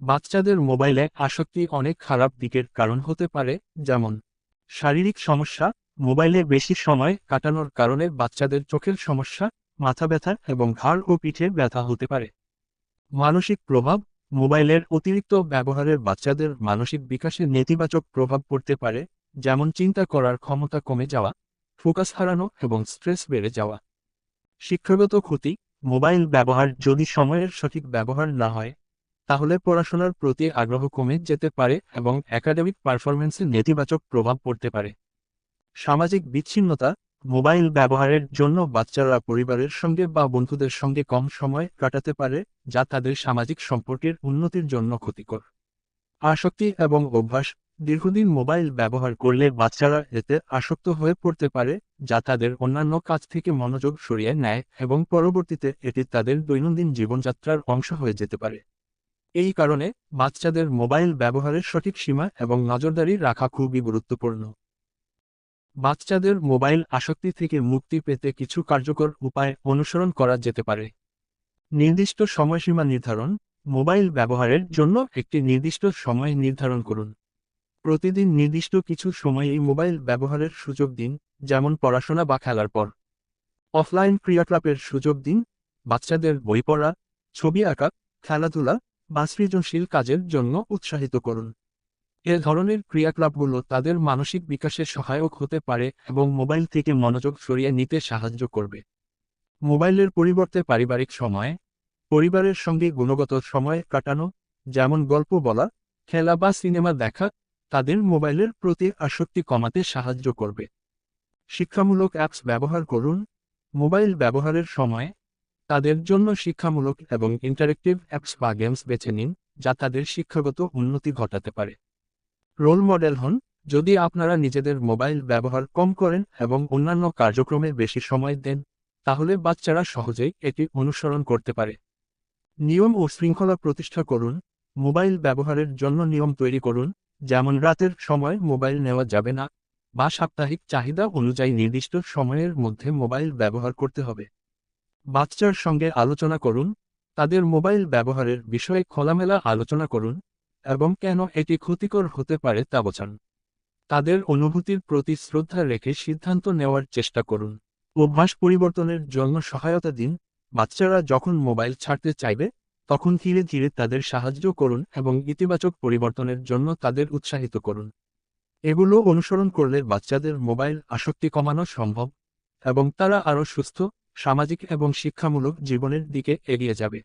বাচ্চাদের মোবাইলে আসক্তি অনেক খারাপ দিকের কারণ হতে পারে, যেমন শারীরিক সমস্যা, মোবাইলে বেশি সময় কাটানোর কারণে বাচ্চাদের চোখের সমস্যা, মাথা ব্যথা এবং ঘাড় ও পিঠে ব্যথা হতে পারে। মানসিক প্রভাব, মোবাইলের অতিরিক্ত ব্যবহারের বাচ্চাদের মানসিক বিকাশে নেতিবাচক প্রভাব পড়তে পারে, যেমন চিন্তা করার ক্ষমতা কমে যাওয়া, ফোকাস হারানো এবং স্ট্রেস বেড়ে যাওয়া। শিক্ষাগত ক্ষতি, মোবাইল ব্যবহার যদি সময়ের সঠিক ব্যবহার না হয় তাহলে পড়াশোনার প্রতি আগ্রহ কমে যেতে পারে এবং একাডেমিক পারফরমেন্সে নেতিবাচক প্রভাব পড়তে পারে। সামাজিক বিচ্ছিন্নতা, মোবাইল ব্যবহারের জন্য বাচ্চারা পরিবারের সঙ্গে বা বন্ধুদের সঙ্গে কম সময় কাটাতে পারে, যা তাদের সামাজিক সম্পর্কের উন্নতির জন্য ক্ষতিকর। আসক্তি এবং অভ্যাস, দীর্ঘদিন মোবাইল ব্যবহার করলে বাচ্চারা এতে আসক্ত হয়ে পড়তে পারে, যা তাদের অন্যান্য কাজ থেকে মনোযোগ সরিয়ে নেয় এবং পরবর্তীতে এটি তাদের দৈনন্দিন জীবনযাত্রার অংশ হয়ে যেতে পারে। এই কারণে বাচ্চাদের মোবাইল ব্যবহারের সঠিক সীমা এবং নজরদারি রাখা খুবই গুরুত্বপূর্ণ। বাচ্চাদের মোবাইল আসক্তি থেকে মুক্তি পেতে কিছু কার্যকর উপায় অনুসরণ করা যেতে পারে। নির্দিষ্ট সময়সীমা নির্ধারণ, মোবাইল ব্যবহারের জন্য একটি নির্দিষ্ট সময় নির্ধারণ করুন। প্রতিদিন নির্দিষ্ট কিছু সময়েই মোবাইল ব্যবহারের সুযোগ দিন, যেমন পড়াশোনা বা খেলার পর। অফলাইন ক্রিয়াকলাপের সুযোগ দিন, বাচ্চাদের বই পড়া, ছবি আঁকা, খেলাধুলা বা সৃজনশীল কাজের জন্য উৎসাহিত করুন। এ ধরনের ক্রিয়াকলাপগুলো তাদের মানসিক বিকাশে সহায়ক হতে পারে এবং মোবাইল থেকে মনোযোগ সরিয়ে নিতে সাহায্য করবে। মোবাইলের পরিবর্তে পারিবারিক সময়, পরিবারের সঙ্গে গুণগত সময় কাটানো, যেমন গল্প বলা, খেলা বা সিনেমা দেখা, তাদের মোবাইলের প্রতি আসক্তি কমাতে সাহায্য করবে। শিক্ষামূলক অ্যাপস ব্যবহার করুন। মোবাইল ব্যবহারের সময় তাদের জন্য শিক্ষামূলক এবং ইন্টারেক্টিভ অ্যাপস বা গেমস বেছে নিন, যা তাদের শিক্ষাগত উন্নতি ঘটাতে পারে। রোল মডেল হন, যদি আপনারা নিজেদের মোবাইল ব্যবহার কম করেন এবং অন্যান্য কার্যক্রমে বেশি সময় দেন, তাহলে বাচ্চারা সহজেই এটি অনুসরণ করতে পারে। নিয়ম ও শৃঙ্খলা প্রতিষ্ঠা করুন মোবাইল ব্যবহারের জন্য নিয়ম তৈরি করুন, যেমন রাতের সময় মোবাইল নেওয়া যাবে না, বা সাপ্তাহিক চাহিদা অনুযায়ী নির্দিষ্ট সময়ের মধ্যে মোবাইল ব্যবহার করতে হবে। বাচ্চার সঙ্গে আলোচনা করুন, তাদের মোবাইল ব্যবহারের বিষয়ে খোলামেলা আলোচনা করুন, এবং কেন এটি ক্ষতিকর হতে পারে তা বোঝান। তাদের অনুভূতির প্রতি শ্রদ্ধা রেখে সিদ্ধান্ত নেওয়ার চেষ্টা করুন। অভ্যাস পরিবর্তনের জন্য সহায়তা দিন। বাচ্চারা যখন মোবাইল ছাড়তে চাইবে, তখন ধীরে ধীরে তাদের সাহায্য করুন এবং ইতিবাচক পরিবর্তনের জন্য তাদের উৎসাহিত করুন। এগুলো অনুসরণ করলে বাচ্চাদের মোবাইল আসক্তি কমানো সম্ভব, এবং তারা আরও সুস্থ সামাজিক এবং শিক্ষামূলক জীবনের দিকে এগিয়ে যাবে।